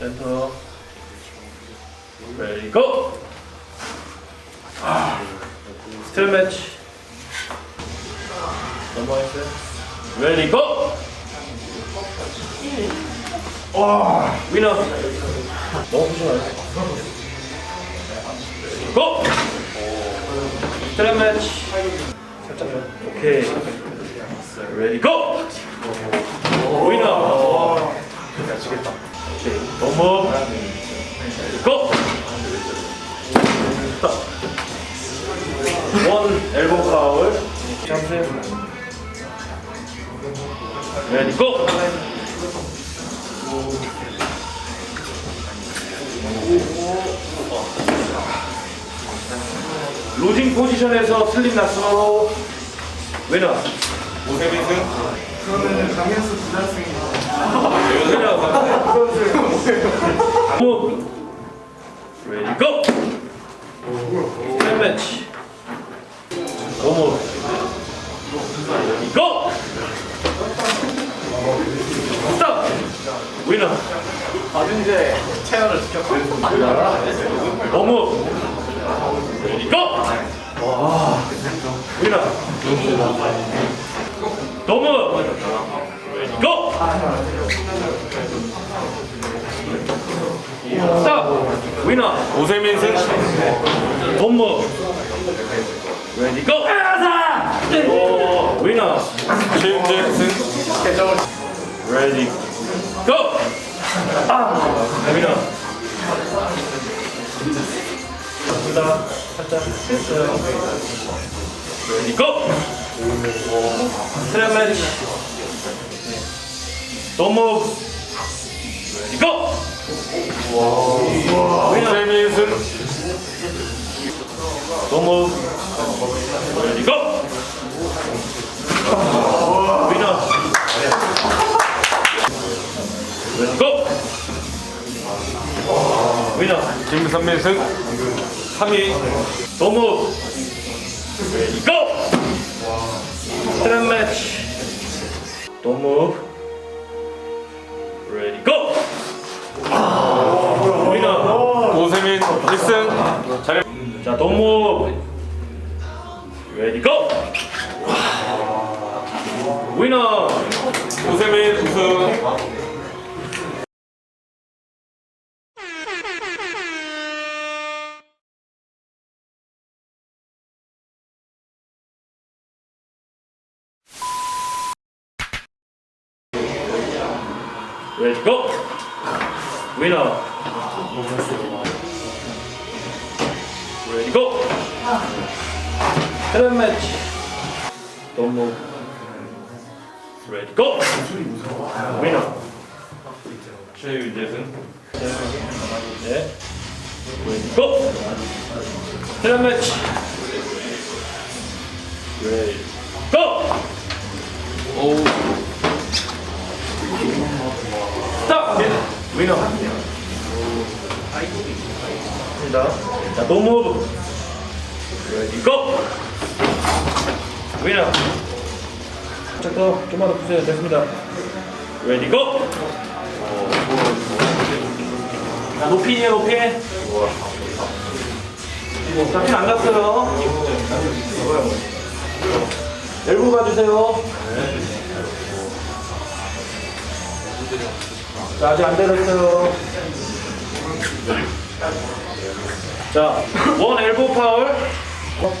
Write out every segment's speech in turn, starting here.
센터. 레디 고. 스트랩 매치. 넘어갔어요. 레디 고. 와, 위너. 너무 부셔요. 고. 스트랩 매치. 살짝만. 오케이. 레디 고. 위너. 오케이. 넘어. 고. 원 엘보 파울. 레디 고. 로징 포지션에서 슬립 났어. 위너. 오세민승 그러면은 강현수 부자승이다. Move. Ready, go. Step match. Go move. Ready, go. Stop. Winner. 박윤재 체어를 지켰고. Go move. Ready, go. Move. Ready, go. Stop. Winner. 오세민승 본무 레디 고! 오 위너 최윤재승 레디 고! 아 위너 갑니다 살짝 됐어요 레디 고! 고! 위너 오세민승 도무 레디 고! 위너 고! 위너 김선민 승 3위 도무 레디 고! 스트랩 매치 도무 레디 고! 위너 오세민 1승 잘해 자 도무 레디 고! 위너 레디 고! 트랩 매치 도무 레디 고! 위너 최윤재승 네 레디 고! 트랩 매치 레디 고! 스탑! 위너. 자, 노 무브. 레디 고! 위너. 더, 좀만 더 푸세요. 됐습니다. 레디 고! 자, 높이에요, 높이. 잡힌 안 갔어요. 엘보 가주세요. 자, 아직 안 내렸어요. 자, 원 엘보 파울. 고!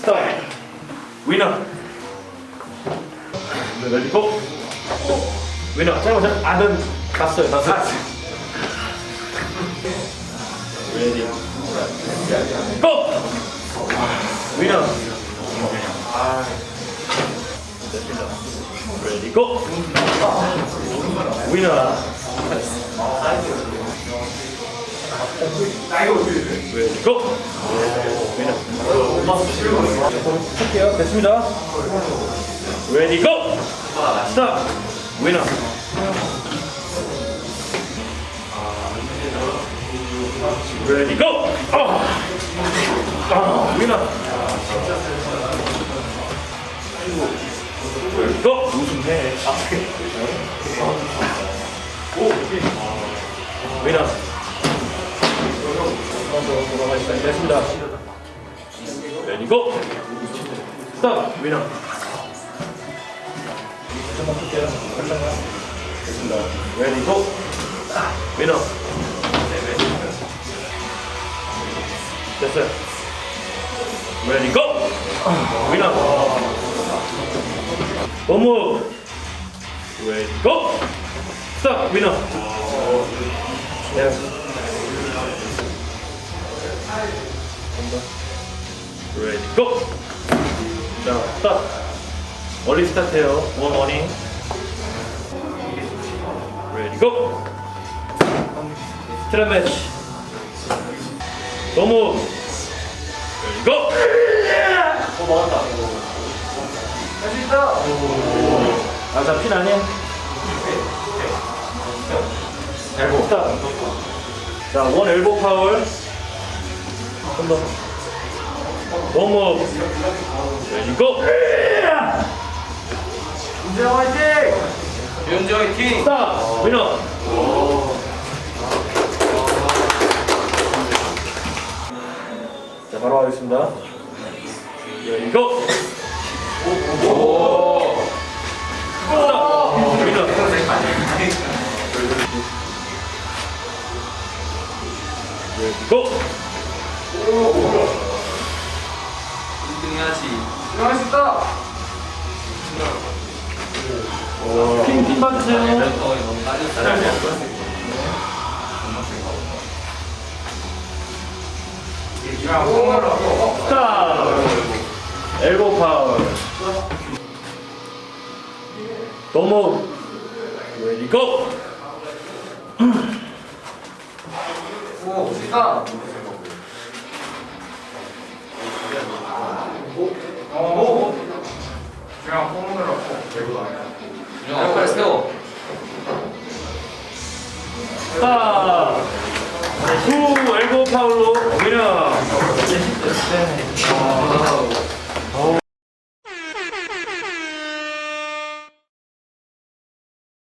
스톱. 위너. 레디 고! 위너. 잠깐만. 아는 갔어요. 갔어요. 레디. 고! 위너. 됐습니다. 레디 고! 위너. 레디 고! 할게요. 됐습니다. 레디 고! 스탑! 위너. 고! 아! 아, 어? 이거 우승해. 아, 오, 아, 왜냐? 돌아가시다. 됐습니다. 왜냐? 됐습니다. 왜 이거? 왜냐? 됐어요. 왜 이거? 왜냐? 원무. 레디 고. 스탑 위너. 네. 레디 고! 자, 스탑! 멀리 스타트해요. 원 워닝. 레디 고! 스트랩 매치. 너무 레디 고! 어 나왔다. 할 수 있다. 아, 잡힌 아니야? 엘보. 스탑. 자, 원 엘보 파울. 좀 더. 너무 레디 고! 윤재영 화이팅. 윤재 화이팅. 스탑! 위너! 자, 바로 하겠습니다. 레디 고! 스탑! 위너! 레디 고! 할수 있다. 핀, 핀 받으세요. 야, 공을 스탑! 너무 레디 고! 오, 있다. 오, 제가 홈을 넣고 대구다. 야, 빨리 세워. 스탑! 후 엘보 파울로 위너!